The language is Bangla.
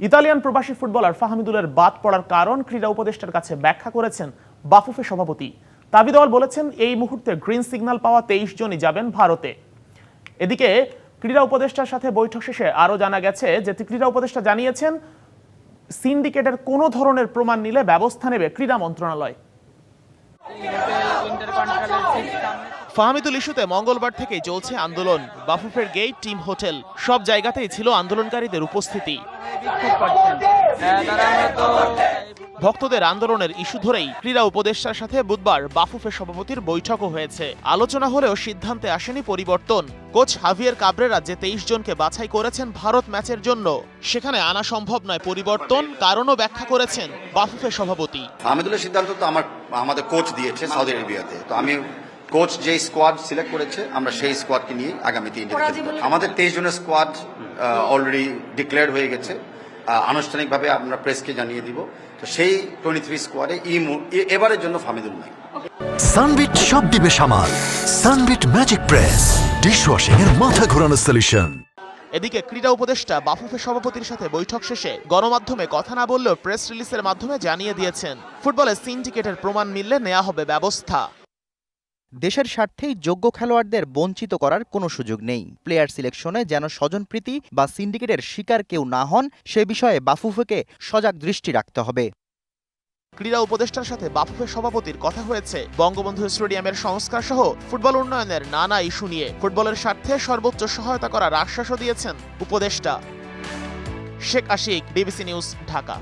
ইতালিয়ান প্রবাসী ফুটবলার ফাহামিদুলের বাদ পড়ার কারণ ক্রীড়া উপদেষ্টার কাছে ব্যাখ্যা করেছেন বাফুফে সভাপতি। তাবিদওয়াল বলেছেন, এই মুহূর্তে গ্রিন সিগন্যাল পাওয়া তেইশ জনই যাবেন ভারতে। এদিকে, ক্রীড়া উপদেষ্টার সাথে বৈঠক শেষে আরও জানা গেছে যে, ক্রীড়া উপদেষ্টা জানিয়েছেন, সিন্ডিকেটের কোনো ধরনের প্রমাণ নিলে ব্যবস্থা নেবে ক্রীড়া মন্ত্রণালয়। ফাহমিদুল ইস্যুতে মঙ্গলবার থেকেই চলছে আন্দোলন। বাফুফের গেট টিম হোটেল, সব জায়গাতেই ছিল আন্দোলনকারীদের উপস্থিতি। ভক্তদের আন্দোলনের ইস্যু ধরেই ক্রীড়া উপদেষ্টার সাথে বুধবার বাফুফের সভাপতির বৈঠকও হয়েছে। আলোচনা হলেও সিদ্ধান্তে আসেনি পরিবর্তন। কোচ হাভিয়ার কাবরেরা যে তেইশ জনকে বাছাই করেছেন ভারত ম্যাচের জন্য, সেখানে আনা সম্ভব নয় পরিবর্তন, কারণও ব্যাখ্যা করেছেন বাফুফের সভাপতি। সিদ্ধান্ত তো আমার, আমাদের কোচ দিয়েছে সৌদি আরবিয়াতে। তো আমি কোচ যে স্কোয়াড সিলেক্ট করেছে আমরা সেই স্কোয়াডকে নিয়ে আগামীতে ইন্ডিয়াতে খেলব। আমাদের তেইশ জনের স্কোয়াড অলরেডি ডিক্লেয়ার হয়ে গেছে। আনুষ্ঠানিকভাবে আমরা প্রেসকে জানিয়ে দিব। তো সেই টোয়েন্টি থ্রি স্কোয়াডে এই এবারের জন্য ফামিদুল নাই। সানবিট সব দিবে সামাল। সানবিট ম্যাজিক প্রেস ডিশওয়াশিং এর মাথা ঘোরানো সলিউশন এদিকে ক্রীড়া উপদেষ্টা বাফুফের সভাপতির সাথে বৈঠক শেষে গণমাধ্যমে কথা না বললেও প্রেস রিলিজের মাধ্যমে জানিয়ে দিয়েছেন ফুটবলে সিন্ডিকেটের প্রমাণ মিললে নেওয়া হবে ব্যবস্থা। দেশের স্বার্থেই যোগ্য খেলোয়াড়দের বঞ্চিত করার কোনো সুযোগ নেই। প্লেয়ার সিলেকশনে যেন স্বজনপ্রীতি বা সিন্ডিকেটের শিকার কেউ না হন, সে বিষয়ে বাফুফেকে সজাগ দৃষ্টি রাখতে হবে। ক্রীড়া উপদেষ্টার সাথে বাফুফের সভাপতির কথা হয়েছে। বঙ্গবন্ধু স্টেডিয়ামের সংস্কার সহ ফুটবল উন্নয়নের নানা ইস্যু নিয়ে ফুটবলের স্বার্থে সর্বোচ্চ সহায়তা করার আশ্বাসও দিয়েছেন উপদেষ্টা। Sheikh Ashik DBC news, Dhaka.